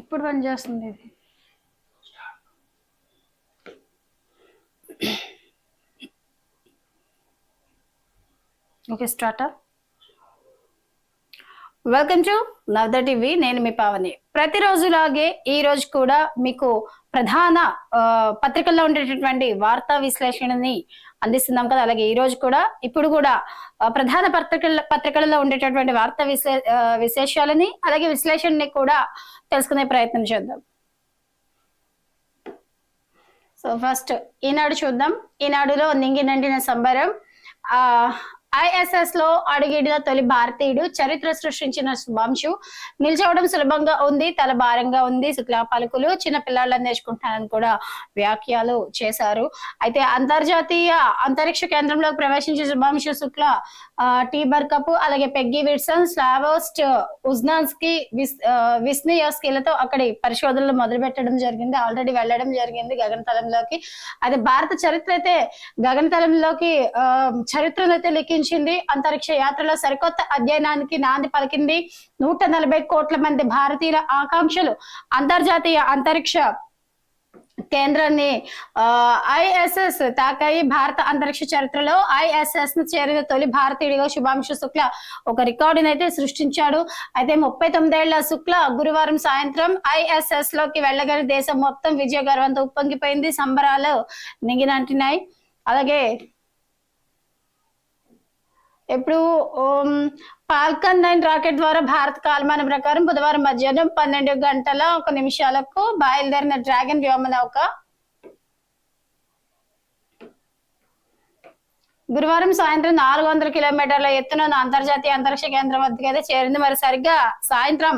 ఇప్పుడు పని చేస్తుంది ఇది. Okay start welcome to Navada TV. నేను మీ పావని. ప్రతిరోజులాగే ఈ రోజు కూడా మీకు ప్రధాన ఆ, పత్రికల్లో ఉండేటటువంటి వార్తా విశ్లేషణని అందిస్తున్నాం కదా. అలాగే ఈ రోజు కూడా ఇప్పుడు కూడా ప్రధాన పత్రికల పత్రికలలో ఉండేటటువంటి వార్తా విశ్లే విశేషాలని అలాగే విశ్లేషణని కూడా తెలుసుకునే ప్రయత్నం చేద్దాం. సో ఫస్ట్ ఈనాడు చూద్దాం. ఈనాడులో నింగి నండిన సంబరం ఆ ఐఎస్ఎస్లో అడుగిడిన తొలి భారతీయుడు చరిత్ర సృష్టించిన శుభాంశు. నిల్చోవడం సులభంగా ఉంది తల భారంగా ఉంది శుక్లా పలుకులు చిన్న పిల్లలను నేర్చుకుంటానని కూడా వ్యాఖ్యలు చేశారు. అయితే అంతర్జాతీయ అంతరిక్ష కేంద్రంలోకి ప్రవేశించిన శుభాంశు శుక్ల ఆ, టీబర్ కప్ అలాగే పెగ్గి విడ్సన్ స్లావోస్ట్ ఉజ్నాన్స్కి విస్ ఆ, విస్నియోస్కీలతో అక్కడి పరిశోధనలు మొదలు పెట్టడం జరిగింది. ఆల్రెడీ వెళ్ళడం జరిగింది గగనతలంలోకి. అది భారత చరిత్ర అయితే గగనతలంలోకి ఆ, చరిత్రను అయితే లిఖించింది. అంతరిక్ష యాత్రలో సరికొత్త అధ్యయనానికి నాంది పలికింది. నూట నలభై కోట్ల మంది భారతీయుల ఆకాంక్షలు అంతర్జాతీయ అంతరిక్ష కేంద్రాన్ని ఐఎస్ఎస్ తాకాయి భారత అంతరిక్ష చరిత్రలో ఐఎస్ఎస్ను చేరిన తొలి భారతీయుడిగా శుభాంశు శుక్ల ఒక రికార్డుని అయితే సృష్టించాడు. అయితే ముప్పై తొమ్మిదేళ్ళ శుక్ల గురువారం సాయంత్రం ఐఎస్ఎస్లోకి వెళ్ళగానే దేశం మొత్తం విజయ గర్వంతో ఉప్పొంగిపోయింది. సంబరాలు నింగినంటున్నాయి అలాగే ఇప్పుడు ఫాల్కన్ నైన్ రాకెట్ ద్వారా భారత కాలమానం ప్రకారం బుధవారం మధ్యాహ్నం పన్నెండు గంటల ఒక నిమిషాలకు బయలుదేరిన డ్రాగన్ వ్యోమనౌక గురువారం సాయంత్రం నాలుగు వందల కిలోమీటర్ల ఎత్తున అంతర్జాతీయ అంతరిక్ష కేంద్రం వద్దకు అయితే చేరింది. మరి సరిగ్గా సాయంత్రం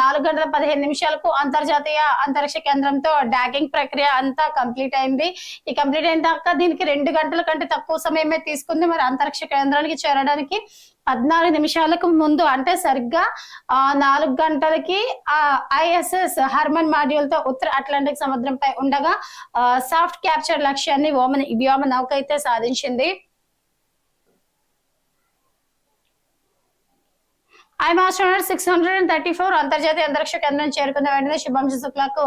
నాలుగు గంటల పదిహేను నిమిషాలకు అంతర్జాతీయ అంతరిక్ష కేంద్రంతో డాకింగ్ ప్రక్రియ అంతా కంప్లీట్ అయింది. ఈ కంప్లీట్ అయిన దాకా దీనికి రెండు గంటల కంటే తక్కువ సమయమే తీసుకుంది. మరి అంతరిక్ష కేంద్రానికి చేరడానికి పద్నాలుగు నిమిషాలకు ముందు అంటే సరిగ్గా ఆ నాలుగు గంటలకి ఆ ఐఎస్ఎస్ హర్మన్ మాడ్యూల్తో ఉత్తర అట్లాంటిక్ సముద్రంపై ఉండగా సాఫ్ట్ క్యాప్చర్ లక్ష్యాన్ని వ్యోమ వ్యోమ నౌక అయితే సాధించింది. ఐ master six hundred and thirty four అంతర్జాతీయ అంతరిక్ష కేంద్రం చేరుకున్న వెంటనే శుభాంశు శుక్లకు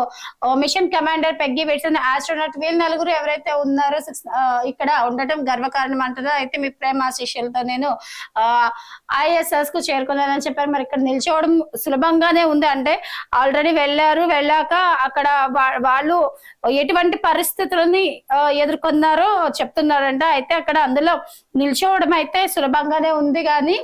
మిషన్ కమాండర్ పెగ్గి పెట్టిన ఆస్ట్రోనాట్ వీళ్ళు నలుగురు ఎవరైతే ఉన్నారో సిక్స్ ఇక్కడ ఉండటం గర్వకారణం అంటారో అయితే మీ ప్రేమ శిష్యులతో నేను ఐఎస్ఎస్కు చేరుకున్నానని చెప్పారు. మరి ఇక్కడ నిల్చోవడం సులభంగానే ఉంది. అంటే ఆల్రెడీ వెళ్ళారు. వెళ్ళాక అక్కడ వాళ్ళు ఎటువంటి పరిస్థితులని ఎదుర్కొన్నారో చెప్తున్నారంట. అయితే అక్కడ అందులో నిల్చోవడం అయితే సులభంగానే ఉంది. కానీ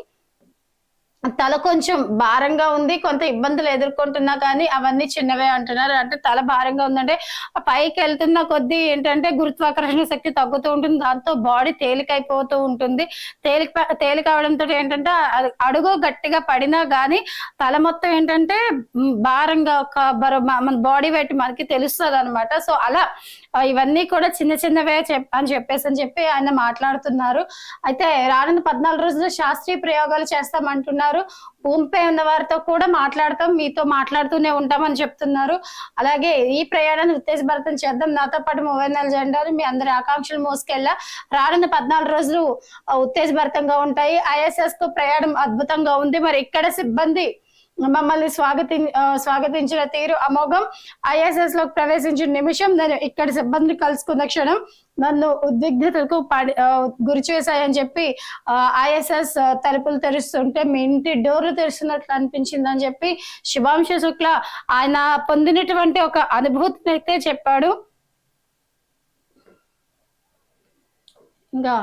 తల కొంచెం భారంగా ఉంది కొంత ఇబ్బందులు ఎదుర్కొంటున్నా కానీ అవన్నీ చిన్నవే అంటున్నారు. అంటే తల భారంగా ఉందంటే ఆ పైకి వెళ్తున్న కొద్దీ ఏంటంటే గురుత్వాకర్షణ శక్తి తగ్గుతూ ఉంటుంది. దాంతో బాడీ తేలికైపోతూ ఉంటుంది. తేలిక తేలిక అవడంతో ఏంటంటే అడుగు గట్టిగా పడినా కానీ తల మొత్తం ఏంటంటే భారంగా ఒక బరువు మన బాడీ వెయిట్ మనకి తెలుస్తుంది అనమాట సో అలా ఇవన్నీ కూడా చిన్న చిన్నవే అని చెప్పేసి అని చెప్పి ఆయన మాట్లాడుతున్నారు. అయితే రానున్న పద్నాలుగు రోజులు శాస్త్రీయ ప్రయోగాలు చేస్తామంటున్నారు. భూమిపై ఉన్న వారితో కూడా మాట్లాడతాం మీతో మాట్లాడుతూనే ఉంటామని చెప్తున్నారు. అలాగే ఈ ప్రయాణాన్ని ఉత్తేజభరితం చేద్దాం. నాతో పాటు మూవై నాలుగు జెండాలు మీ అందరి ఆకాంక్షలు మోసుకెళ్ళా. రానున్న పద్నాలుగు రోజులు ఉత్తేజభరితంగా ఉంటాయి. ఐఎస్ఎస్కు ప్రయాణం అద్భుతంగా ఉంది. మరి ఇక్కడ సిబ్బంది మమ్మల్ని స్వాగతి స్వాగతించిన తీరు అమోఘం. ఐఎస్ఎస్లోకి ప్రవేశించిన నిమిషం నేను ఇక్కడ సిబ్బందిని కలుసుకున్న క్షణం నన్ను ఉద్విగ్నతకు పడి గురి చేశాయని చెప్పి ఐఎస్ఎస్ తలుపులు తెరుస్తుంటే మీ ఇంటి డోర్లు తెరుస్తున్నట్లు అనిపించింది అని చెప్పి శుభాంశు శుక్ల ఆయన పొందినటువంటి ఒక అనుభూతిని అయితే చెప్పాడు. ఇంకా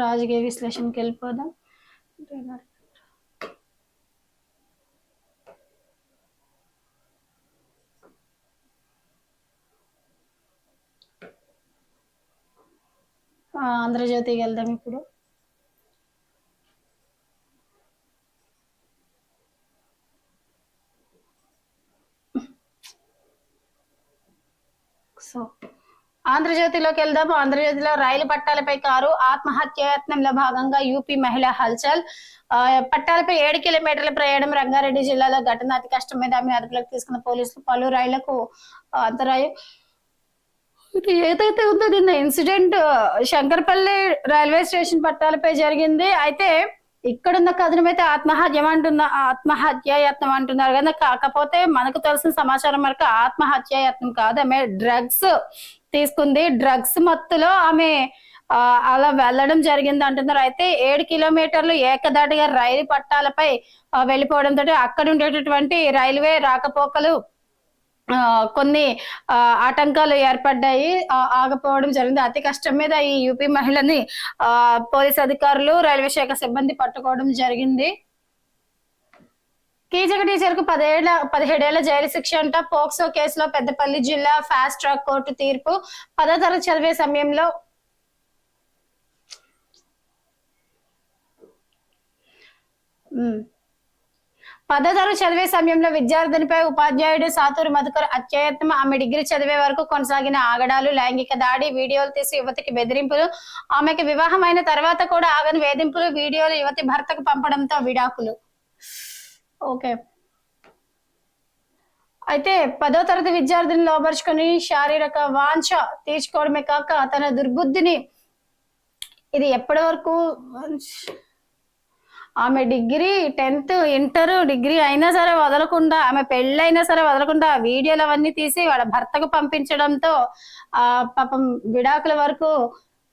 రాజకీయ విశ్లేషణకి వెళ్ళిపోదాం. ఆంధ్రజ్యోతికి వెళ్దాం ఇప్పుడు. సో ఆంధ్రజ్యోతిలోకి వెళ్దాము. ఆంధ్రజ్యోతిలో రైలు పట్టాలపై కారు ఆత్మహత్యాయత్నంలో భాగంగా యూపీ మహిళ హల్చల్. ఆ, పట్టాలపై ఏడు కిలోమీటర్ల ప్రయాణం రంగారెడ్డి జిల్లాలో ఘటన అతి కష్టం మీద ఆమె అదుపులోకి తీసుకున్న పోలీసులు పలు రైళ్ళకు అంతరాయం. ఏదైతే ఉందో నిన్న ఇన్సిడెంట్ శంకర్పల్లి రైల్వే స్టేషన్ పట్టాలపై జరిగింది. అయితే ఇక్కడున్న కథనం అయితే ఆత్మహత్య అంటున్న ఆత్మహత్య యత్నం అంటున్నారు కదా కాకపోతే మనకు తెలిసిన సమాచారం మేరకు ఆత్మహత్య యత్నం కాదు. ఆమె డ్రగ్స్ తీసుకుంది. డ్రగ్స్ మత్తులో ఆమె ఆ, అలా వెళ్ళడం జరిగింది అంటున్నారు. అయితే ఏడు కిలోమీటర్లు ఏకదాటిగా రైలు పట్టాలపై వెళ్ళిపోవడంతో అక్కడ ఉండేటటువంటి రైల్వే రాకపోకలు కొన్ని ఆటంకాలు ఏర్పడ్డాయి. ఆగపోవడం జరిగింది. అతి కష్టం మీద ఈ యూపీ మహిళని పోలీస్ అధికారులు రైల్వే శాఖ సిబ్బంది పట్టుకోవడం జరిగింది. కీచక టీచర్కు పదేళ్ళ పదిహేడేళ్ళ జైలు శిక్ష అంట. పోక్సో కేసులో పెద్దపల్లి జిల్లా ఫాస్ట్ ట్రాక్ కోర్టు తీర్పు పదో తరగతి చదివే సమయంలో Mm. పదో తరగతి చదివే సమయంలో విద్యార్థినిపై ఉపాధ్యాయుడు సాతూరు మధుకర్ అత్యయత్నం ఆమె డిగ్రీ చదివే వరకు కొనసాగిన ఆగడాలు లైంగిక దాడి వీడియోలు తీసి యువతికి బెదిరింపులు ఆమెకి వివాహమైన తర్వాత కూడా ఆగని వేధింపులు వీడియోలు యువతి భర్తకు పంపడంతో విడాకులు. ఓకే. అయితే పదో తరగతి విద్యార్థిని లోపరుచుకొని శారీరక వాంఛ తీర్చుకోవడమే కాక తన దుర్బుద్ధిని ఇది ఎప్పటి వరకు ఆమె డిగ్రీ టెన్త్ ఇంటర్ డిగ్రీ అయినా సరే వదలకుండా ఆమె పెళ్ళైనా సరే వదలకుండా వీడియోలు అవన్నీ తీసి వాళ్ళ భర్తకు పంపించడంతో ఆ పాపం విడాకుల వరకు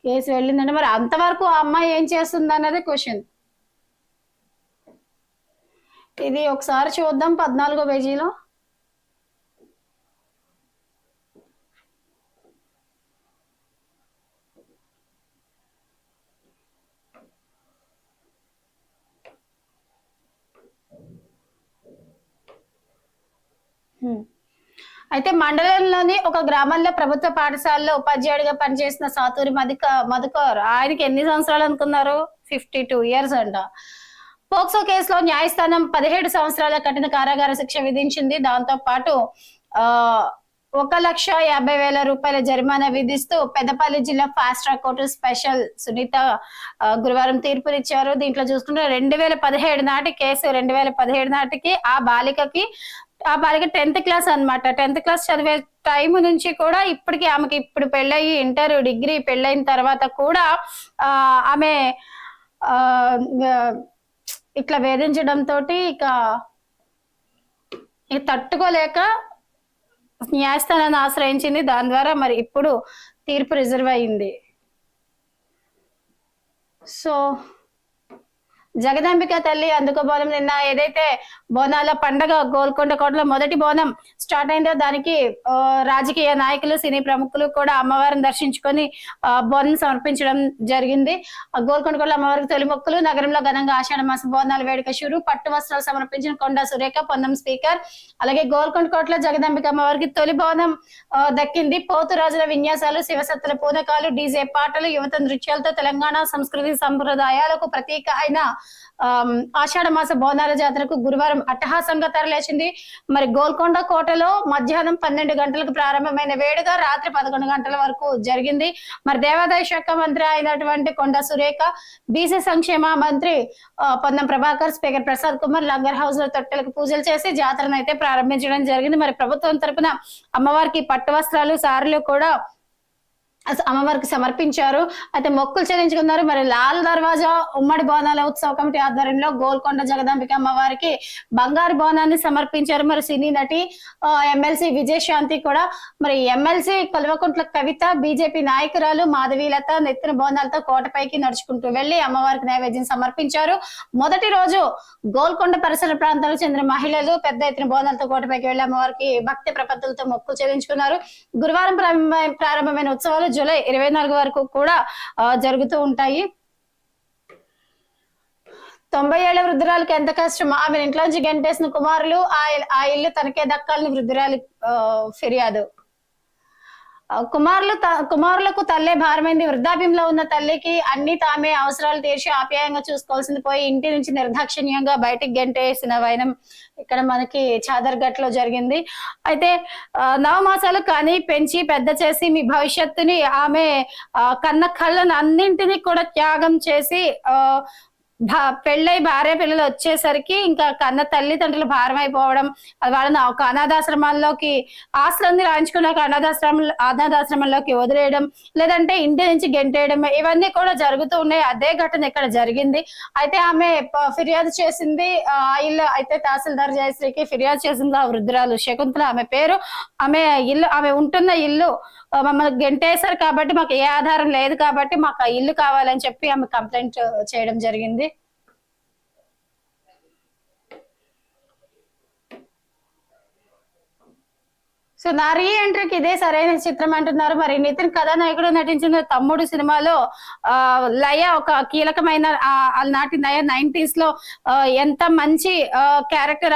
కేసు వెళ్ళిందంటే మరి అంతవరకు ఆ అమ్మాయి ఏం చేస్తుంది అన్నది క్వశ్చన్ ఇది ఒకసారి చూద్దాం పద్నాలుగో పేజీలో. అయితే మండలంలోని ఒక గ్రామంలో ప్రభుత్వ పాఠశాలలో ఉపాధ్యాయుడిగా పనిచేసిన సాతూరి మధుక మధుకర్. ఆయనకి ఎన్ని సంవత్సరాలు అనుకున్నారు? ఫిఫ్టీ టూ ఇయర్స్ అంట. పోక్సో కేసులో న్యాయస్థానం పదిహేడు సంవత్సరాల కఠిన కారాగార శిక్ష విధించింది. దాంతో పాటు ఆ ఒక లక్ష యాభై వేల రూపాయల జరిమానా విధిస్తూ పెద్దపల్లి జిల్లా fast track court special Sunitha గురువారం తీర్పునిచ్చారు. దీంట్లో చూసుకుంటే రెండు వేల పదిహేడు నాటి కేసు రెండు వేల పదిహేడు నాటికి ఆ బాలికకి అలాగే టెన్త్ క్లాస్ అనమాట టెన్త్ క్లాస్ చదివే టైం నుంచి కూడా ఇప్పటికి ఆమెకి ఇప్పుడు పెళ్ళయి ఇంటర్ డిగ్రీ పెళ్ళైన తర్వాత కూడా ఆ ఆమె ఇట్లా వేధించడంతో ఇక ఇక తట్టుకోలేక న్యాయస్థానాన్ని ఆశ్రయించింది. దాని ద్వారా మరి ఇప్పుడు తీర్పు రిజర్వ్ అయింది. సో జగదాంబిక తల్లి అందుకో బోనం నిన్న ఏదైతే బోనాల పండగ గోల్కొండ కోటలో మొదటి బోనం స్టార్ట్ అయిందో దానికి రాజకీయ నాయకులు సినీ ప్రముఖులు కూడా అమ్మవారిని దర్శించుకొని ఆ, బోనం సమర్పించడం జరిగింది. ఆ గోల్కొండ కోటలో అమ్మవారికి తొలి మొక్కులు నగరంలో ఘనంగా ఆషాఢ మాస బోనాల వేడుక షురు పట్టు వస్త్రాలు సమర్పించిన కొండ సురేఖ పొన్నం స్పీకర్. అలాగే గోల్కొండ కోటలో జగదాంబిక అమ్మవారికి తొలి బోనం దక్కింది. పోతు రాజుల విన్యాసాలు శివసత్తుల పూనకాలు డీజే పాటలు యువత నృత్యాలతో తెలంగాణ సంస్కృతి సంప్రదాయాలకు ప్రతీక అయిన ఆషాఢ మాస బోనాల జాతరకు గురువారం అట్టహాసంగా తరలేచింది. మరి గోల్కొండ కోటలో మధ్యాహ్నం పన్నెండు గంటలకు ప్రారంభమైన వేడుక రాత్రి పదకొండు గంటల వరకు జరిగింది. మరి దేవాదాయ శాఖ మంత్రి అయినటువంటి కొండ సురేఖ బీసీ సంక్షేమ మంత్రి ఆ, పొన్నం ప్రభాకర్ స్పీకర్ ప్రసాద్ కుమార్ లంగర్ హౌస్లో తొట్టెలకు పూజలు చేసి జాతరను అయితే ప్రారంభించడం జరిగింది. మరి ప్రభుత్వం తరపున అమ్మవారికి పట్టు వస్త్రాలు సారులు కూడా అమ్మవారికి సమర్పించారు. అయితే మొక్కులు చెల్లించుకున్నారు. మరి లాల్ దర్వాజా ఉమ్మడి బోనాల ఉత్సవ కమిటీ ఆధ్వర్యంలో గోల్కొండ జగదాంబిక అమ్మవారికి బంగారు బోనాన్ని సమర్పించారు. మరి సినీ నటి ఆ, ఎమ్మెల్సీ విజయశాంతి కూడా. మరి ఎమ్మెల్సీ కొలవకుంట్ల కవిత బీజేపీ నాయకురాలు మాధవీలత నెత్తిన బోనాలతో కోటపైకి నడుచుకుంటూ వెళ్ళి అమ్మవారికి నైవేద్యం సమర్పించారు. మొదటి రోజు గోల్కొండ పరిసర ప్రాంతాలకు చెందిన మహిళలు పెద్ద ఎత్తున బోనాలతో కోటపైకి వెళ్ళి అమ్మవారికి భక్తి ప్రపత్తులతో మొక్కులు చెల్లించుకున్నారు. గురువారం ప్రారంభమైన ఉత్సవాలు జూలై ఇరవై నాలుగు వరకు కూడా ఆ, జరుగుతూ ఉంటాయి. తొంభై ఏళ్ళ వృద్ధురాలకి ఎంత కష్టం ఆమె ఇంట్లోంచి గంటేసిన కుమారులు ఆ ఇల్లు తనకే దక్కాలని వృద్ధురాలి ఫిర్యాదు. కుమారులు కుమారులకు తల్లే భారమైంది. వృద్ధాప్యంలో ఉన్న తల్లికి అన్ని తామే అవసరాలు తీర్చి ఆప్యాయంగా చూసుకోవాల్సింది పోయి ఇంటి నుంచి నిర్దాక్షిణ్యంగా బయటికి గంటేసిన వైనం ఇక్కడ మనకి చాదర్గట్లో జరిగింది. అయితే నవమాసాలు కానీ పెంచి పెద్ద చేసి మీ భవిష్యత్తుని ఆమె కన్న కళ్ళను అన్నింటినీ కూడా త్యాగం చేసి ఆ పెళ్ళై భార్య పిల్లలు వచ్చేసరికి ఇంకా కన్న తల్లిదండ్రులు భారం అయిపోవడం వాళ్ళని ఒక అనాథాశ్రమాల్లోకి ఆస్తులన్నీ రాయించుకున్న ఒక అనాథాశ్రమ అనాథాశ్రమంలోకి వదిలేయడం లేదంటే ఇంటి నుంచి గెంటేయడం ఇవన్నీ కూడా జరుగుతూ ఉన్నాయి. అదే ఘటన ఇక్కడ జరిగింది. అయితే ఆమె ఫిర్యాదు చేసింది. ఆ ఇల్లు అయితే తహసీల్దార్ జయశ్రీకి ఫిర్యాదు చేసింది ఆ వృద్ధురాలు శకుంతల ఆమె పేరు. ఆమె ఇల్లు ఆమె ఉంటున్న ఇల్లు మమ్మల్ని గెంటేశారు కాబట్టి మాకు ఏ ఆధారం లేదు కాబట్టి మాకు ఇల్లు కావాలని చెప్పి ఆమె కంప్లైంట్ చేయడం జరిగింది. సో నా రీ ఎంట్రీకి ఇదే సరైన చిత్రం అంటున్నారు. మరి నితిన్ కథానాయకుడు నటించిన తమ్ముడు సినిమాలో ఆ లయ ఒక కీలకమైన నాటి లయ నైన్టీస్లో ఎంత మంచి క్యారెక్టర్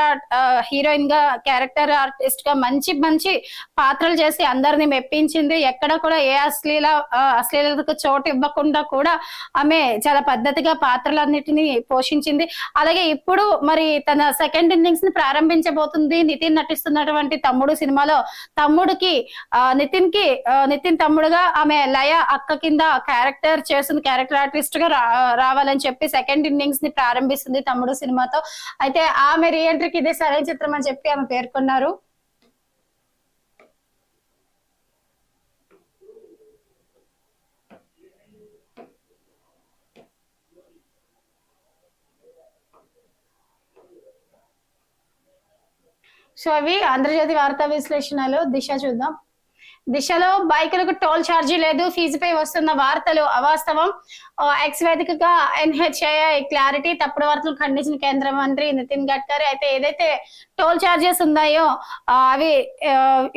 హీరోయిన్గా క్యారెక్టర్ ఆర్టిస్ట్గా మంచి మంచి పాత్రలు చేసి అందరిని మెప్పించింది. ఎక్కడ కూడా ఏ అశ్లీల ఆ, అశ్లీలతకు చోటు ఇవ్వకుండా కూడా ఆమె చాలా పద్ధతిగా పాత్రలన్నిటిని పోషించింది. అలాగే ఇప్పుడు మరి తన సెకండ్ ఇన్నింగ్స్ని ప్రారంభించబోతుంది. నితిన్ నటిస్తున్నటువంటి తమ్ముడు సినిమాలో తమ్ముడికి ఆ, నితిన్కి నితిన్ తమ్ముడుగా ఆమె లయ అక్క కింద క్యారెక్టర్ చేస్తుంది క్యారెక్టర్ ఆర్టిస్ట్గా రావాలని చెప్పి సెకండ్ ఇన్నింగ్స్ని ప్రారంభిస్తుంది తమ్ముడు సినిమాతో. అయితే ఆమె రీఎంట్రీకి ఇదే సరైన చిత్రం అని చెప్పి ఆమె పేర్కొన్నారు. సో అవి ఆంధ్రజ్యోతి వార్తా విశ్లేషణలు దిశ చూద్దాం. దిశలో బైకులకు టోల్ ఛార్జీ లేదు ఫీజుపై వస్తున్న వార్తలు అవాస్తవం. ఎక్స్ వేదికగా ఎన్హెచ్ఐ క్లారిటీ తప్పుడు వార్తలు ఖండించిన కేంద్ర మంత్రి నితిన్ గడ్కరీ. అయితే ఏదైతే టోల్ ఛార్జెస్ ఉన్నాయో అవి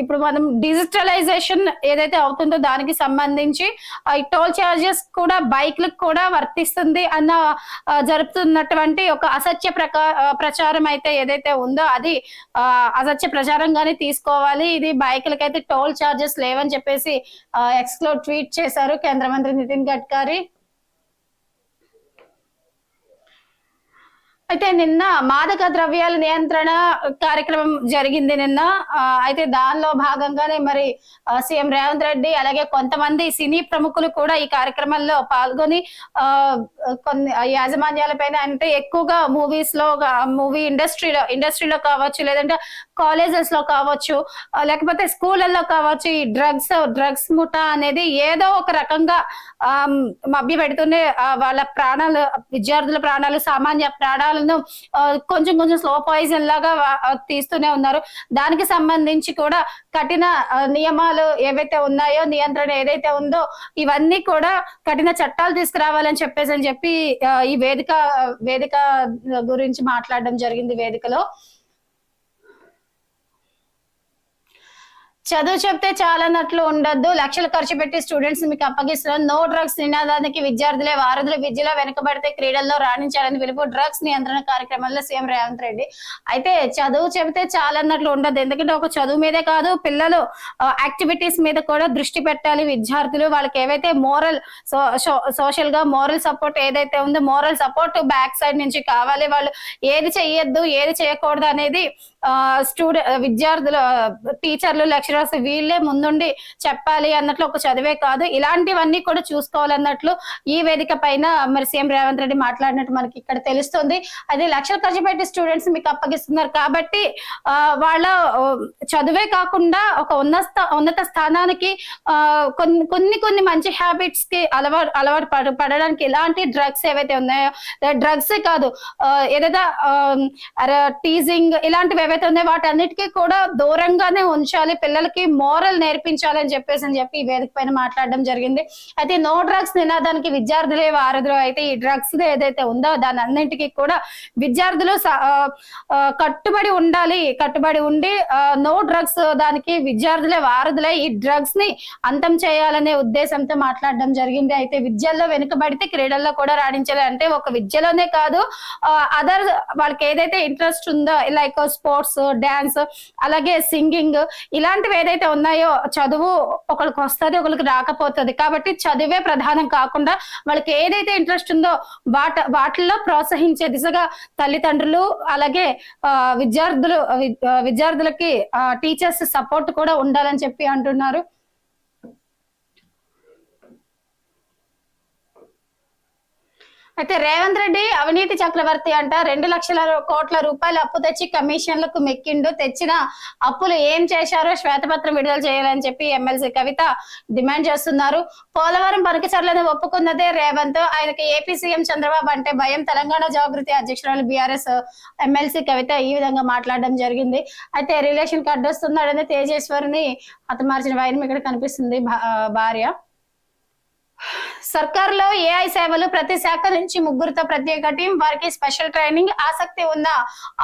ఇప్పుడు మనం డిజిటలైజేషన్ ఏదైతే అవుతుందో దానికి సంబంధించి ఈ టోల్ ఛార్జెస్ కూడా బైక్లకు కూడా వర్తిస్తుంది అన్న జరుపుతున్నటువంటి ఒక అసత్య ప్రకా ప్రచారం అయితే ఏదైతే ఉందో అది ఆ, అసత్య ప్రచారంగానే తీసుకోవాలి. ఇది బైకులకైతే టోల్ ఛార్జెస్ లేవని చెప్పేసి ఎక్స్ ట్వీట్ చేశారు కేంద్ర మంత్రి నితిన్ గడ్కరీ. అయితే నిన్న మాదక ద్రవ్యాల నియంత్రణ కార్యక్రమం జరిగింది నిన్న. అయితే దానిలో భాగంగానే మరి సీఎం రేవంత్ రెడ్డి అలాగే కొంతమంది సినీ ప్రముఖులు కూడా ఈ కార్యక్రమంలో పాల్గొని ఆ కొన్ని యాజమాన్యాలపైన అంటే ఎక్కువగా మూవీస్లో మూవీ ఇండస్ట్రీలో ఇండస్ట్రీలో కావచ్చు లేదంటే కాలేజెస్లో కావచ్చు లేకపోతే స్కూళ్ళల్లో కావచ్చు ఈ డ్రగ్స్ డ్రగ్స్ ముఠ అనేది ఏదో ఒక రకంగా మభ్య పెడుతూనే వాళ్ళ ప్రాణాలు విద్యార్థుల ప్రాణాలు సామాన్య ప్రాణాలు ఆ, కొంచెం కొంచెం స్లో పాయిజన్ లాగా తీస్తూనే ఉన్నారు. దానికి సంబంధించి కూడా కఠిన నియమాలు ఏవైతే ఉన్నాయో నియంత్రణ ఏదైతే ఉందో ఇవన్నీ కూడా కఠిన చట్టాలు తీసుకురావాలని చెప్పేసి అని చెప్పి ఈ వేదిక వేదిక గురించి మాట్లాడడం జరిగింది వేదికలో. చదువు చెప్తే చాలన్నట్లు ఉండద్దు. లక్షలు ఖర్చు పెట్టి స్టూడెంట్స్ మీకు అప్పగిస్తున్నారు. నో డ్రగ్స్ నినాదానికి విద్యార్థులే వారధులు విద్యలో వెనుకబడితే క్రీడల్లో రాణించాలని పిలుపు డ్రగ్స్ నియంత్రణ కార్యక్రమంలో సీఎం రేవంత్ రెడ్డి. అయితే చదువు చెబితే చాలన్నట్లు ఉండదు ఎందుకంటే ఒక చదువు మీదే కాదు పిల్లలు యాక్టివిటీస్ మీద కూడా దృష్టి పెట్టాలి విద్యార్థులు. వాళ్ళకి ఏవైతే మోరల్ సోషల్గా మోరల్ సపోర్ట్ ఏదైతే ఉందో మోరల్ సపోర్ట్ బ్యాక్ సైడ్ నుంచి కావాలి వాళ్ళు. ఏది చెయ్యొద్దు ఏది చేయకూడదు అనేది స్టూడెంట్ విద్యార్థులు టీచర్లు లెక్చరర్స్ వీళ్ళే ముందుండి చెప్పాలి అన్నట్లు ఒక చదివే కాదు. ఇలాంటివన్నీ కూడా చూసుకోవాలన్నట్లు ఈ వేదిక పైన మరి సీఎం రేవంత్ రెడ్డి మాట్లాడినట్టు మనకి ఇక్కడ తెలుస్తుంది. అది లక్షలు ఖర్చు పెట్టి స్టూడెంట్స్ మీకు అప్పగిస్తున్నారు. కాబట్టి ఆ, వాళ్ళ చదువే కాకుండా ఒక ఉన్నత ఉన్నత స్థానానికి ఆ, కొన్ని కొన్ని కొన్ని మంచి హ్యాబిట్స్కి అలవాటు అలవాటు పడ- పడడానికి ఇలాంటి డ్రగ్స్ ఏవైతే ఉన్నాయో డ్రగ్స్ కాదు ఏదైతే టీజింగ్ ఇలాంటివి ఏవైతే ఉన్నాయో వాటన్నిటికీ కూడా దూరంగానే ఉంచాలి. పిల్లలకి మోరల్ నేర్పించాలి అని చెప్పేసి అని చెప్పి ఈ వేదిక పైన మాట్లాడడం జరిగింది. అయితే నో డ్రగ్స్ నినాదానికి విద్యార్థులే వారధులు అయితే ఈ డ్రగ్స్ ఏదైతే ఉందో దాని అన్నింటికి కూడా విద్యార్థులు కట్టుబడి ఉండాలి. కట్టుబడి ఉండి నో డ్రగ్స్ దానికి విద్యార్థులే వారధులే. ఈ డ్రగ్స్ని అంతం చేయాలనే ఉద్దేశంతో మాట్లాడడం జరిగింది. అయితే విద్యల్లో వెనుకబడితే క్రీడల్లో కూడా రాణించాలి. అంటే ఒక విద్యలోనే కాదు అదర్ వాళ్ళకి ఏదైతే ఇంట్రెస్ట్ ఉందో లైక్ స్పోర్ట్స్ డాన్స్ అలాగే సింగింగ్ ఇలాంటివి ఏదైతే ఉన్నాయో చదువు ఒకరికి వస్తుంది ఒకరికి రాకపోతుంది. కాబట్టి చదివే ప్రధానం కాకుండా వాళ్ళకి ఏదైతే ఇంట్రెస్ట్ ఉందో వాట వాటిల్లో ప్రోత్సహించే దిశగా తల్లిదండ్రులు అలాగే విద్యార్థులు విద్యార్థులకి టీచర్స్ సపోర్ట్ కూడా ఉండాలని చెప్పి అంటున్నారు. అయితే రేవంత్ రెడ్డి అవినీతి చక్రవర్తి అంట. రెండు లక్షల కోట్ల రూపాయలు అప్పు తెచ్చి కమిషన్లకు మెక్కిండు. తెచ్చిన అప్పులు ఏం చేశారో శ్వేతపత్రం విడుదల చేయాలని చెప్పి ఎమ్మెల్సీ కవిత డిమాండ్ చేస్తున్నారు. పోలవరం పనికిచర్లను ఒప్పుకున్నదే రేవంత్. ఆయనకి ఏపీ సీఎం చంద్రబాబు అంటే భయం. తెలంగాణ జాగృతి అధ్యక్షురాలు బీఆర్ఎస్ ఎమ్మెల్సీ కవిత ఈ విధంగా మాట్లాడడం జరిగింది. అయితే రిలేషన్కి అడ్డొస్తున్నాడని తేజేశ్వరిని హతమార్చిన వైరం ఇక్కడ కనిపిస్తుంది భార్య. సర్కార్లో ఏఐ సేవలు ప్రతి శాఖ నుంచి ముగ్గురుతో ప్రత్యేక టీం వారికి స్పెషల్ ట్రైనింగ్ ఆసక్తి ఉన్న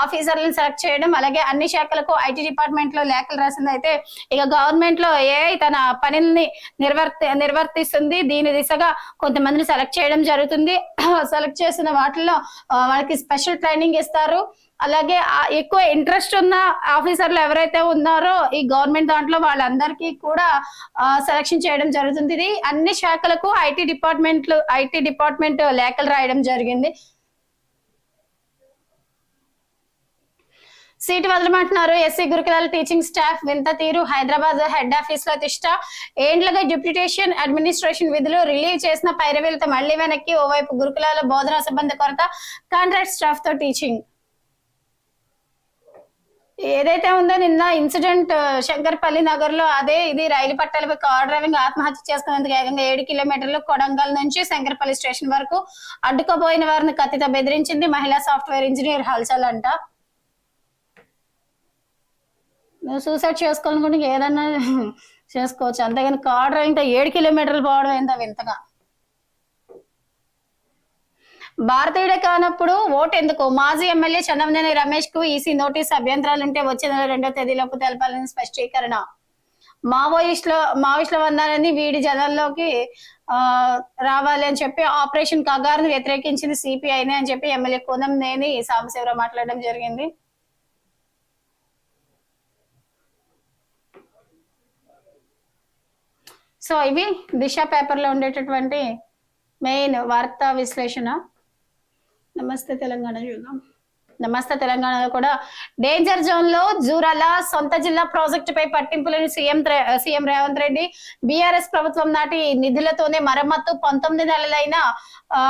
ఆఫీసర్లను సెలెక్ట్ చేయడం అలాగే అన్ని శాఖలకు ఐటీ డిపార్ట్మెంట్లో లేఖలు రాసింది అయితే ఇక గవర్నమెంట్లో ఏఐ తన పనిని నిర్వర్తి నిర్వర్తిస్తుంది. దీని దిశగా కొంతమందిని సెలెక్ట్ చేయడం జరుగుతుంది. సెలెక్ట్ చేసిన వాటిల్లో వాళ్ళకి స్పెషల్ ట్రైనింగ్ ఇస్తారు. అలాగే ఎక్కువ ఇంట్రెస్ట్ ఉన్న ఆఫీసర్లు ఎవరైతే ఉన్నారో ఈ గవర్నమెంట్ దాంట్లో వాళ్ళందరికీ కూడా సెలక్షన్ చేయడం జరుగుతుంది. ఇది అన్ని శాఖలకు ఐటీ డిపార్ట్మెంట్లు ఐటీ డిపార్ట్మెంట్ లేఖలు రాయడం జరిగింది. సీటు వదలమంటున్నారు ఎస్సీ గురుకులాల టీచింగ్ స్టాఫ్ వింత తీరు. హైదరాబాద్ హెడ్ ఆఫీస్లో తిష్ట. ఏండ్లుగా డిప్యూటేషన్ అడ్మినిస్ట్రేషన్ విధులు రిలీవ్ చేసిన పైరవీలతో మళ్ళీ వెనక్కి ఓవైపు గురుకులాల బోధనా సిబ్బంది కొరత. కాంట్రాక్ట్ స్టాఫ్తో టీచింగ్ ఏదైతే ఉందో నిన్న ఇన్సిడెంట్ శంకర్పల్లి నగర్లో అదే ఇది రైలు పట్టాలపై కార్ డ్రైవింగ్ ఆత్మహత్య చేసుకునేందుకు ఏకంగా ఏడు కిలోమీటర్లు కొడంగల్ నుంచి శంకర్పల్లి స్టేషన్ వరకు అడ్డుకోబోయిన వారిని కత్తితో బెదిరించింది మహిళా సాఫ్ట్వేర్ ఇంజనీర్ హల్చల్ అంట. నువ్వు సూసైడ్ చేసుకోవాలనుకుంటే ఏదన్నా చేసుకోవచ్చు. అంతేగాని కార్ డ్రైవింగ్ ఏడు కిలోమీటర్లు పోవడం ఏందో వింతగా. భారతీయుడే కానప్పుడు ఓటు ఎందుకు మాజీ ఎమ్మెల్యే చంద్రమనేని రమేష్కు ఈసీ నోటీస్ అభ్యంతరాలు ఉంటే వచ్చే నెల రెండో తేదీలోపు తెలపాలని స్పష్టీకరణ. మావోయిస్టుల మావోయిస్టుల వందాలని వీడి జనాల్లోకి ఆ రావాలి అని చెప్పి ఆపరేషన్ కగారును వ్యతిరేకించింది సిపిఐనే అని చెప్పి ఎమ్మెల్యే కోనం నేని సాంబశివరావు మాట్లాడడం జరిగింది. సో ఇవి దిశ పేపర్లో ఉండేటటువంటి మెయిన్ వార్తా విశ్లేషణ. నమస్తే తెలంగాణ చూద్దాం. నమస్తే తెలంగాణలో కూడా డేంజర్ జోన్లో జూరాల సొంత జిల్లా ప్రాజెక్టు పై పట్టింపులను CM CM Revanth Reddy BRS ప్రభుత్వం నాటి నిధులతోనే మరమ్మత్తు పంతొమ్మిది నెలలైన ఆ,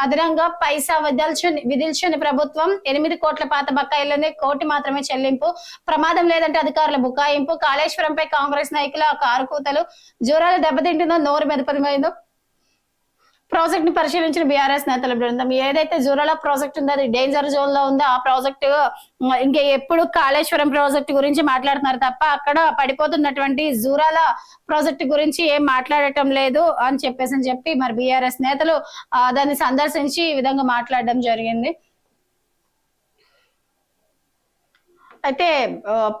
అదనంగా పైసా విదల్చని విధిల్చని ప్రభుత్వం ఎనిమిది కోట్ల పాత బకాయిలనే కోటి మాత్రమే చెల్లింపు. ప్రమాదం లేదంటే అధికారుల బుకాయింపు. కాళేశ్వరంపై కాంగ్రెస్ నాయకుల కారుకూతలు జూరాల దెబ్బతింటుందో నోరు మెదపదమైందో ప్రాజెక్ట్ని పరిశీలించిన బీఆర్ఎస్ నేతల బృందం. ఏదైతే జూరాల ప్రాజెక్ట్ ఉందో అది డేంజర్ జోన్లో ఉందో. ఆ ప్రాజెక్ట్ ఇంకా ఎప్పుడు కాళేశ్వరం ప్రాజెక్ట్ గురించి మాట్లాడుతున్నారు తప్ప అక్కడ పడిపోతున్నటువంటి జూరాల ప్రాజెక్ట్ గురించి ఏం మాట్లాడటం లేదు అని చెప్పేసి అని చెప్పి మరి బీఆర్ఎస్ నేతలు దాన్ని సందర్శించి ఈ విధంగా మాట్లాడడం జరిగింది. అయితే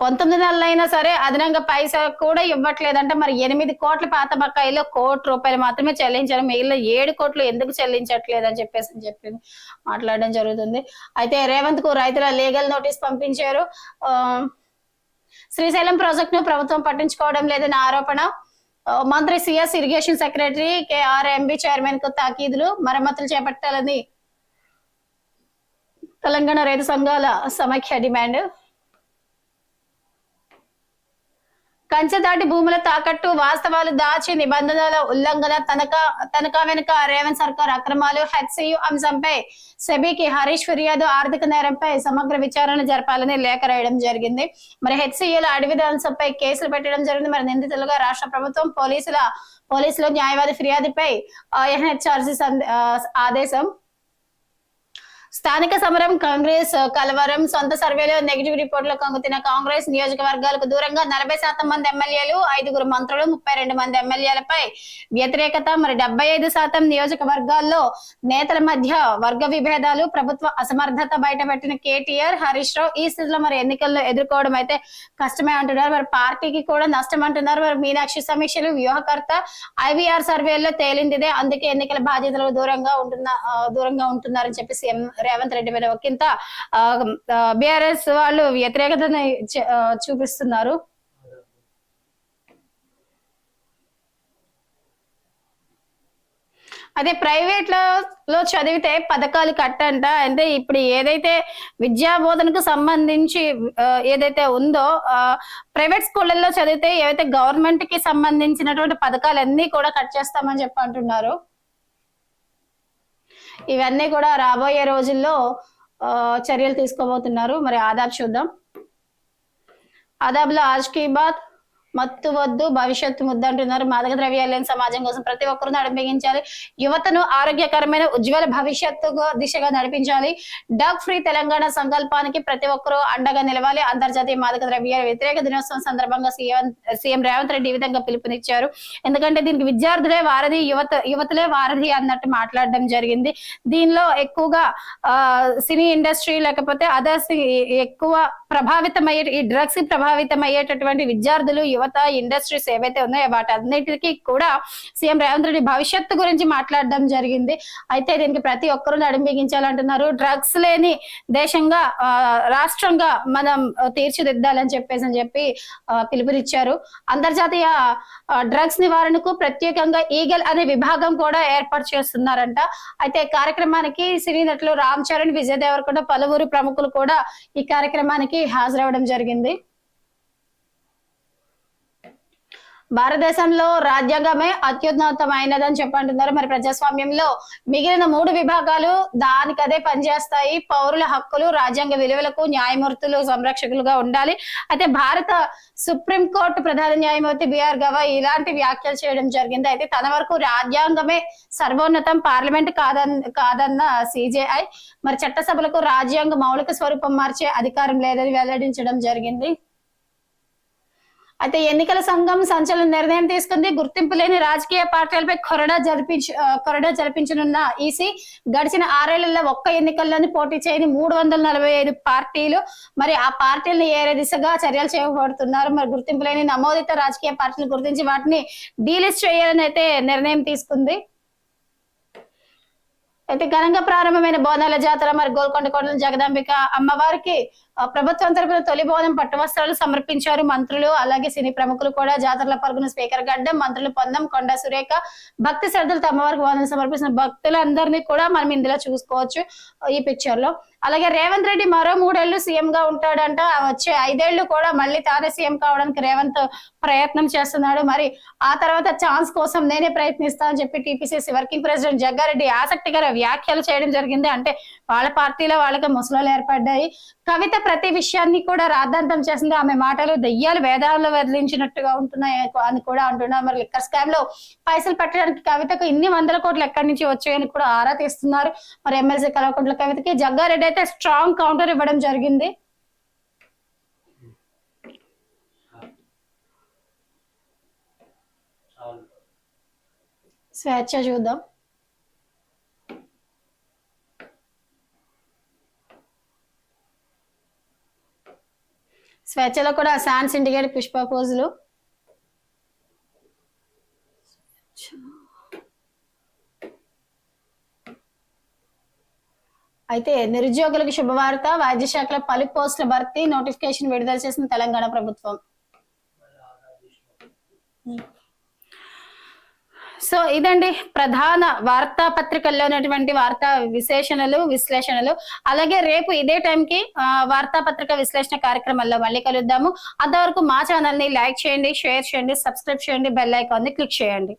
పంతొమ్మిది పంతొమ్మిది నెలలైనా సరే అదనంగా పైసా కూడా ఇవ్వట్లేదంటే. మరి ఎనిమిది కోట్ల పాత బకాయిలో కోటి రూపాయలు మాత్రమే చెల్లించారు. మిగిలిన ఏడు కోట్లు ఎందుకు చెల్లించట్లేదు అని చెప్పేసి అని చెప్పి మాట్లాడడం జరుగుతుంది. అయితే రేవంత్కు రైతుల లీగల్ నోటీస్ పంపించారు. శ్రీశైలం ప్రాజెక్ట్ను ప్రభుత్వం పట్టించుకోవడం లేదన్న ఆరోపణ. మంత్రి సిఎస్ ఇరిగేషన్ సెక్రటరీ కేఆర్ఎంబి చైర్మన్కు తాకీదులు మరమ్మతులు చేపట్టాలని తెలంగాణ రైతు సంఘాల సమైక్య డిమాండ్. కంచె దాటి భూముల తాకట్టు వాస్తవాలు దాచి నిబంధనల ఉల్లంఘన తనఖా తనఖా వెనుక రేవంత్ సర్కార్ అక్రమాలు హెచ్సియు అంశంపై సెబీకి హరీష్ ఫిర్యాదు ఆర్థిక నేరంపై సమగ్ర విచారణ జరపాలని లేఖ రాయడం జరిగింది. మరి హెచ్సియుల అడవి అంశంపై కేసులు పెట్టడం జరిగింది. మరి నిందితులుగా రాష్ట్ర ప్రభుత్వం పోలీసుల పోలీసులు న్యాయవాది ఫిర్యాదుపై ఎన్హెచ్ఆర్సీ ఆదేశం స్థానిక సమరం కాంగ్రెస్ కలవరం సొంత సర్వేలో నెగిటివ్ రిపోర్టులు కంగుతిన కాంగ్రెస్ నియోజకవర్గాలకు దూరంగా నలభై శాతం మంది ఎమ్మెల్యేలు ఐదుగురు మంత్రులు ముప్పై రెండు మంది ఎమ్మెల్యేలపై వ్యతిరేకత. మరి డెబ్బై ఐదు శాతం నియోజకవర్గాల్లో నేతల మధ్య వర్గ విభేదాలు ప్రభుత్వ అసమర్థత బయటపెట్టిన కేటీఆర్ హరీష్ రావు ఈ స్థితిలో మరి ఎన్నికల్లో ఎదుర్కోవడం అయితే కష్టమే అంటున్నారు. మరి పార్టీకి కూడా నష్టం అంటున్నారు. మరి మీనాక్షి సమీక్షలు వ్యూహకర్త ఐవీఆర్ సర్వేల్లో తేలిందిదే. అందుకే ఎన్నికల బాధ్యతలు దూరంగా ఉంటున్న దూరంగా ఉంటున్నారని చెప్పి సీఎం రేవంత్ రెడ్డి మీద ఒకంత బీఆర్ఎస్ వాళ్ళు వ్యతిరేకతని చూపిస్తున్నారు. అదే ప్రైవేట్లో చదివితే పథకాలు కట్టంట. అంటే ఇప్పుడు ఏదైతే విద్యా బోధనకు సంబంధించి ఏదైతే ఉందో ప్రైవేట్ స్కూళ్ళల్లో చదివితే ఏవైతే గవర్నమెంట్కి సంబంధించినటువంటి పథకాలన్నీ కూడా కట్ చేస్తామని చెప్పి అంటున్నారు. ఇవన్నీ కూడా రాబోయే రోజుల్లో చర్యలు తీసుకోబోతున్నారు. మరి ఆదాబ్ చూద్దాం. ఆదాబ్లో ఆజ్ కీ బాత్. మత్తు వద్దు భవిష్యత్తు ముద్దు అంటున్నారు. మాదక ద్రవ్యాలు లేని సమాజం కోసం ప్రతి ఒక్కరూ నడిపించాలి. యువతను ఆరోగ్యకరమైన ఉజ్వల భవిష్యత్తు దిశగా నడిపించాలి. డ్రగ్ ఫ్రీ తెలంగాణ సంకల్పానికి ప్రతి ఒక్కరూ అండగా నిలవాలి. అంతర్జాతీయ మాదక ద్రవ్యాల వ్యతిరేక దినోత్సవం సందర్భంగా సీఎం సీఎం రేవంత్ రెడ్డి ఈ విధంగా పిలుపునిచ్చారు. ఎందుకంటే దీనికి విద్యార్థులే వారధి యువత యువతలే వారధి అన్నట్టు మాట్లాడడం జరిగింది. దీనిలో ఎక్కువగా సినీ ఇండస్ట్రీ లేకపోతే అదర్స్ ఎక్కువ ప్రభావితమయ్యే ఈ డ్రగ్స్ ప్రభావితమయ్యేటటువంటి విద్యార్థులు యువత ఇండస్ట్రీస్ ఏవైతే ఉన్నాయో వాటన్నిటికీ కూడా సీఎం రేవంత్ రెడ్డి భవిష్యత్తు గురించి మాట్లాడడం జరిగింది. అయితే దీనికి ప్రతి ఒక్కరూ నడుం డ్రగ్స్ లేని దేశంగా ఆ, రాష్ట్రంగా మనం తీర్చిదిద్దాలని చెప్పేసి అని చెప్పి పిలుపునిచ్చారు. అంతర్జాతీయ డ్రగ్స్ నివారణకు ప్రత్యేకంగా ఈగల్ అనే విభాగం కూడా ఏర్పాటు చేస్తున్నారంట. అయితే కార్యక్రమానికి సినీ నటులు రామ్ చరణ్ విజయ్ దేవరకొండ పలువురు ప్రముఖులు కూడా ఈ కార్యక్రమానికి హాజరవడం జరిగింది. భారతదేశంలో రాజ్యాంగమే అత్యున్నతమైనదని చెప్పంటున్నారు. మరి ప్రజాస్వామ్యంలో మిగిలిన మూడు విభాగాలు దానికదే పనిచేస్తాయి. పౌరుల హక్కులు రాజ్యాంగ విలువలకు న్యాయమూర్తులు సంరక్షకులుగా ఉండాలి. అయితే భారత సుప్రీం కోర్టు ప్రధాన న్యాయమూర్తి బిఆర్ గవాయ్ ఇలాంటి వ్యాఖ్యలు చేయడం జరిగింది. అయితే తన వరకు రాజ్యాంగమే సర్వోన్నతం పార్లమెంట్ కాదన్న కాదన్న సిజేఐ మరి చట్టసభలకు రాజ్యాంగ మౌలిక స్వరూపం మార్చే అధికారం లేదని వెల్లడించడం జరిగింది. అయితే ఎన్నికల సంఘం సంచలన నిర్ణయం తీసుకుంది. గుర్తింపు లేని రాజకీయ పార్టీలపై కొరడా జరిపించు కొరడా జరిపించనున్న ఈసీ గడిచిన ఆరేళ్ళలో ఒక్క ఎన్నికల్లోని పోటీ చేయని మూడు వందల నలభై ఐదు పార్టీలు మరి ఆ పార్టీలను ఏరే దిశగా చర్యలు చేయబడుతున్నారు మరి గుర్తింపు లేని నమోదిత రాజకీయ పార్టీలు గుర్తించి వాటిని డీలిస్ట్ చేయాలని అయితే నిర్ణయం తీసుకుంది. అయితే ఘనంగా ప్రారంభమైన బోనాల జాతర మరి గోల్కొండ కొండల జగదాంబిక అమ్మవారికి ప్రభుత్వం తరపున తొలి భవనం పట్టువస్త్రాలు సమర్పించారు మంత్రులు. అలాగే సినీ ప్రముఖులు కూడా జాతరల పాల్గొన్న స్పీకర్ గడ్డం మంత్రులు పొందం కొండ సురేఖ భక్తి శ్రద్ధలు అమ్మవారికి బోనం సమర్పిస్తున్న భక్తులందరినీ కూడా మనం ఇందులో చూసుకోవచ్చు ఈ పిక్చర్లో. అలాగే రేవంత్ రెడ్డి మరో మూడేళ్ళు సీఎం గా ఉంటాడంట. వచ్చే ఐదేళ్ళు కూడా మళ్ళీ తానే సీఎం కావడానికి రేవంత్ ప్రయత్నం చేస్తున్నాడు. మరి ఆ తర్వాత ఛాన్స్ కోసం నేనే ప్రయత్నిస్తా అని చెప్పి టీపీసీసీ వర్కింగ్ ప్రెసిడెంట్ జగ్గారెడ్డి ఆసక్తికర వ్యాఖ్యలు చేయడం జరిగింది. అంటే వాళ్ళ పార్టీలో వాళ్ళకి ముసలాలు ఏర్పడ్డాయి. కవిత ప్రతి విషయాన్ని కూడా రాద్ధాంతం చేసింది. ఆమె మాటలు దెయ్యాలు వేదాల్లో వదిలించినట్టుగా ఉంటున్నాయి అని కూడా అంటున్నారు. మరి లిక్కర్ స్కామ్లో పైసలు పెట్టడానికి కవితకు ఇన్ని వందల కోట్లు ఎక్కడి నుంచి వచ్చాయని కూడా ఆరా తీస్తున్నారు. మరి ఎమ్మెల్సీ కలవకుంట్ల కవితకి జగ్గారెడ్డి అయితే స్ట్రాంగ్ కౌంటర్ ఇవ్వడం జరిగింది. స్వేచ్ఛ చూద్దాం. స్వేచ్ఛలో కూడా శాన్ సిండికేట్ పుష్ప పోజులు. అయితే నిరుద్యోగులకు శుభవార్త. వైద్య శాఖలో పలు పోస్టుల భర్తీ నోటిఫికేషన్ విడుదల చేసిన తెలంగాణ ప్రభుత్వం. సో ఇదండి ప్రధాన వార్తా పత్రికల్లో ఉన్నటువంటి వార్తా విశేషణలు విశ్లేషణలు. అలాగే రేపు ఇదే టైంకి వార్తా వార్తాపత్రిక విశ్లేషణ కార్యక్రమంలో మళ్ళీ కలుద్దాము. అంతవరకు మా ఛానల్ని లైక్ చేయండి షేర్ చేయండి సబ్స్క్రైబ్ చేయండి బెల్ ఐకాన్ని క్లిక్ చేయండి.